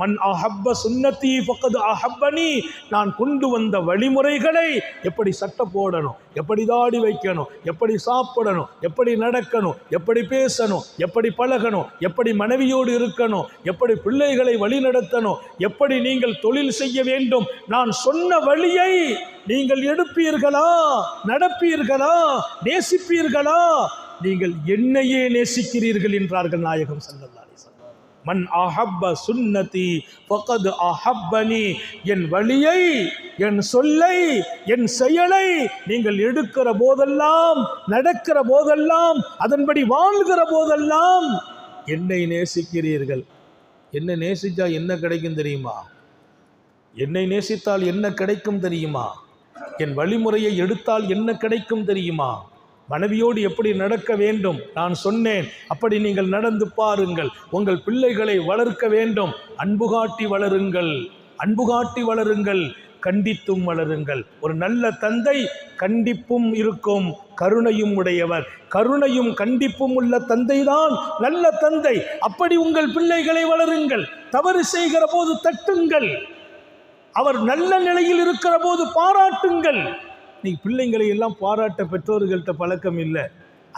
மண் அஹப்ப சுன்னத்தி பக்கது அஹப்பனி. நான் கொண்டு வந்த வழிமுறைகளை எப்படி சட்டை போடணும் எப்படி தாடி வைக்கணும் எப்படி சாப்பிடணும் எப்படி நடக்கணும் எப்படி பேசணும் எப்படி பழகணும் எப்படி மனைவியோடு இருக்கணும் எப்படி பிள்ளைகளை வழிநடத்தணும் எப்படி நீங்கள் தொழில் செய்ய வேண்டும். நான் சொன்ன வழியை நீங்கள் எடுப்பீர்களா நடப்பீர்களா நேசிப்பீர்களா? நீங்கள் என்னையே நேசிக்கிறீர்கள் என்றார்கள் நாயகம் ஸல்லல்லாஹு மன் அஹப்ப சுன்னதி பகது அஹப்பனி என் வழியை என் சொல்லை என் செயலை நீங்கள் எடுக்கிற போதெல்லாம் நடக்கிற போதெல்லாம் அதன்படி வாழ்கிற போதெல்லாம் என்னை நேசிக்கிறீர்கள். என்ன நேசித்தா என்ன கிடைக்கும் தெரியுமா? என்னை நேசித்தால் என்ன கிடைக்கும் தெரியுமா? என் வழிமுறையை எடுத்தால் என்ன கிடைக்கும் தெரியுமா? மனைவியோடு எப்படி நடக்க வேண்டும்? நான் சொன்னேன். அப்படி நீங்கள் நடந்து பாருங்கள். உங்கள் பிள்ளைகளை வளர்க்க வேண்டும். அன்பு காட்டி வளருங்கள். அன்பு காட்டி வளருங்கள். கண்டித்தும் வளருங்கள். ஒரு நல்ல தந்தை கண்டிப்பும் இருக்கும். கருணையும் உடையவர். கருணையும் கண்டிப்பும் உள்ள தந்தை தான் நல்ல தந்தை. அப்படி உங்கள் பிள்ளைகளை வளருங்கள். தவறு செய்கிற போது தட்டுங்கள். அவர் நல்ல நிலையில் இருக்கிற போது பாராட்டுங்கள். நீ பிள்ளைங்களை எல்லாம் பாராட்ட பெற்றோர்கள்ட்ட பழக்கம் இல்லை.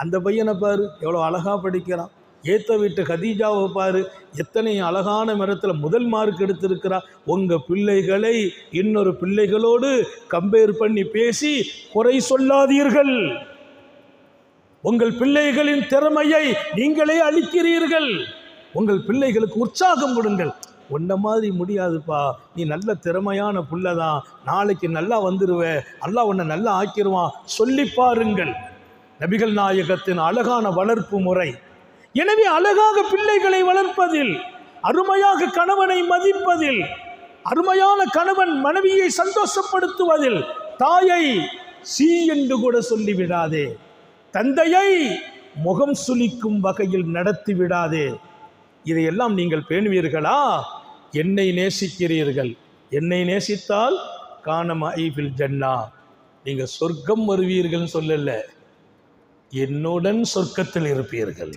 அந்த பையனை பாரு எவ்வளோ அழகாக படிக்கிறான். ஏத்த வீட்டு கதீஜாவை பாரு எத்தனை அழகான மரத்தில் முதல் மார்க் எடுத்திருக்கிறா. உங்கள் பிள்ளைகளை இன்னொரு பிள்ளைகளோடு கம்பேர் பண்ணி பேசி குறை சொல்லாதீர்கள். உங்கள் பிள்ளைகளின் திறமையை நீங்களே அளிக்கிறீர்கள் உங்கள் பிள்ளைகளுக்கு உற்சாகம் கொடுங்கள். உன்ன மாதிரி முடியாதுப்பா. நீ நல்ல திறமையான புள்ளதான். நாளைக்கு நல்லா வந்துடுவேன் நல்லா உன்னை நல்லா ஆக்கிடுவான் சொல்லி பாருங்கள். நபிகள் நாயகத்தின் அழகான வளர்ப்பு முறை. எனவே அழகாக பிள்ளைகளை வளர்ப்பதில் அருமையாக கணவனை மதிப்பதில் அருமையான கணவன் மனைவியை சந்தோஷப்படுத்துவதில் தாயை சீ என்று கூட சொல்லிவிடாதே. தந்தையை முகம் சுளிக்கும் வகையில் நடத்தி விடாதே இதையெல்லாம் நீங்கள் பேணுவீர்களா? என்னை நேசிக்கிறீர்கள். என்னை நேசித்தால் காணம் ஐஃபில் ஜன்னா. நீங்கள் சொர்க்கம் வருவீர்கள்னு சொல்லல. என்னுடன் சொர்க்கத்தில் இருப்பீர்கள்.